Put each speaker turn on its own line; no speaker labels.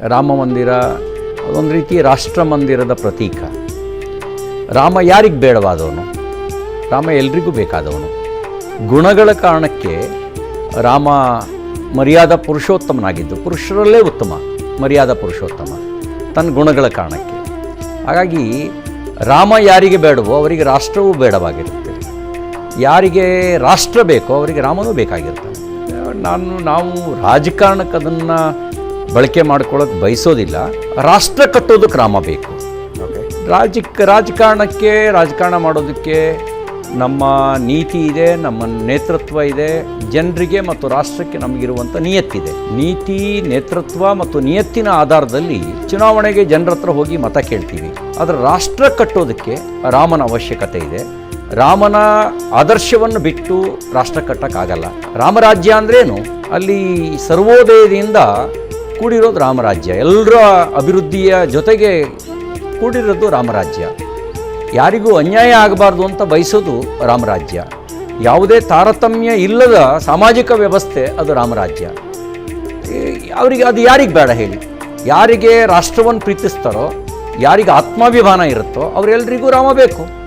ರಾಮ ಮಂದಿರ, ಅದೊಂದು ರೀತಿ ರಾಷ್ಟ್ರ ಮಂದಿರದ ಪ್ರತೀಕ. ರಾಮ ಯಾರಿಗೆ ಬೇಡವಾದವನು? ರಾಮ ಎಲ್ರಿಗೂ ಬೇಕಾದವನು. ಗುಣಗಳ ಕಾರಣಕ್ಕೆ ರಾಮ ಮರ್ಯಾದ ಪುರುಷೋತ್ತಮನಾಗಿದ್ದು, ಪುರುಷರಲ್ಲೇ ಉತ್ತಮ, ಮರ್ಯಾದ ಪುರುಷೋತ್ತಮ ತನ್ನ ಗುಣಗಳ ಕಾರಣಕ್ಕೆ. ಹಾಗಾಗಿ ರಾಮ ಯಾರಿಗೆ ಬೇಡವೋ ಅವರಿಗೆ ರಾಷ್ಟ್ರವೂ ಬೇಡವಾಗಿರುತ್ತೆ. ಯಾರಿಗೆ ರಾಷ್ಟ್ರ ಬೇಕೋ ಅವರಿಗೆ ರಾಮನೂ ಬೇಕಾಗಿರ್ತಾನೆ. ನಾನು, ನಾವು ರಾಜಕಾರಣಕ್ಕೆ ಅದನ್ನು ಬಳಕೆ ಮಾಡ್ಕೊಳ್ಳೋಕೆ ಬಯಸೋದಿಲ್ಲ. ರಾಷ್ಟ್ರ ಕಟ್ಟೋದು ಕ್ರಮ ಬೇಕು.
ರಾಜ
ರಾಜಕ್ ರಾಜಕಾರಣಕ್ಕೆ ರಾಜಕಾರಣ ಮಾಡೋದಕ್ಕೆ ನಮ್ಮ ನೀತಿ ಇದೆ ನಮ್ಮ ನೇತೃತ್ವ ಇದೆ ಜನರಿಗೆ ಮತ್ತು ರಾಷ್ಟ್ರಕ್ಕೆ ನಮಗಿರುವಂಥ ನಿಯತ್ತಿದೆ. ನೀತಿ ನೇತೃತ್ವ ಮತ್ತು ನಿಯತ್ತಿನ ಆಧಾರದಲ್ಲಿ ಚುನಾವಣೆಗೆ ಜನರ ಹತ್ರ ಹೋಗಿ ಮತ ಕೇಳ್ತೀವಿ. ಆದರೆ ರಾಷ್ಟ್ರ ಕಟ್ಟೋದಕ್ಕೆ ರಾಮನ ಅವಶ್ಯಕತೆ ಇದೆ. ರಾಮನ ಆದರ್ಶವನ್ನು ಬಿಟ್ಟು ರಾಷ್ಟ್ರ ಕಟ್ಟಕ್ಕಾಗಲ್ಲ. ರಾಮರಾಜ್ಯ ಅಂದ್ರೇನು? ಅಲ್ಲಿ ಸರ್ವೋದಯದಿಂದ ಕೂಡಿರೋದು ರಾಮರಾಜ್ಯ. ಎಲ್ಲರ ಅಭಿವೃದ್ಧಿಯ ಜೊತೆಗೆ ಕೂಡಿರೋದು ರಾಮರಾಜ್ಯ. ಯಾರಿಗೂ ಅನ್ಯಾಯ ಆಗಬಾರ್ದು ಅಂತ ಬಯಸೋದು ರಾಮರಾಜ್ಯ. ಯಾವುದೇ ತಾರತಮ್ಯ ಇಲ್ಲದ ಸಾಮಾಜಿಕ ವ್ಯವಸ್ಥೆ ಅದು ರಾಮರಾಜ್ಯ. ಅವರಿಗೆ ಅದು ಯಾರಿಗೆ ಬೇಡ ಹೇಳಿ. ಯಾರಿಗೆ ರಾಷ್ಟ್ರವನ್ನು ಪ್ರೀತಿಸ್ತಾರೋ, ಯಾರಿಗೆ ಆತ್ಮಾಭಿಮಾನ ಇರುತ್ತೋ ಅವರೆಲ್ಲರಿಗೂ ರಾಮ ಬೇಕು.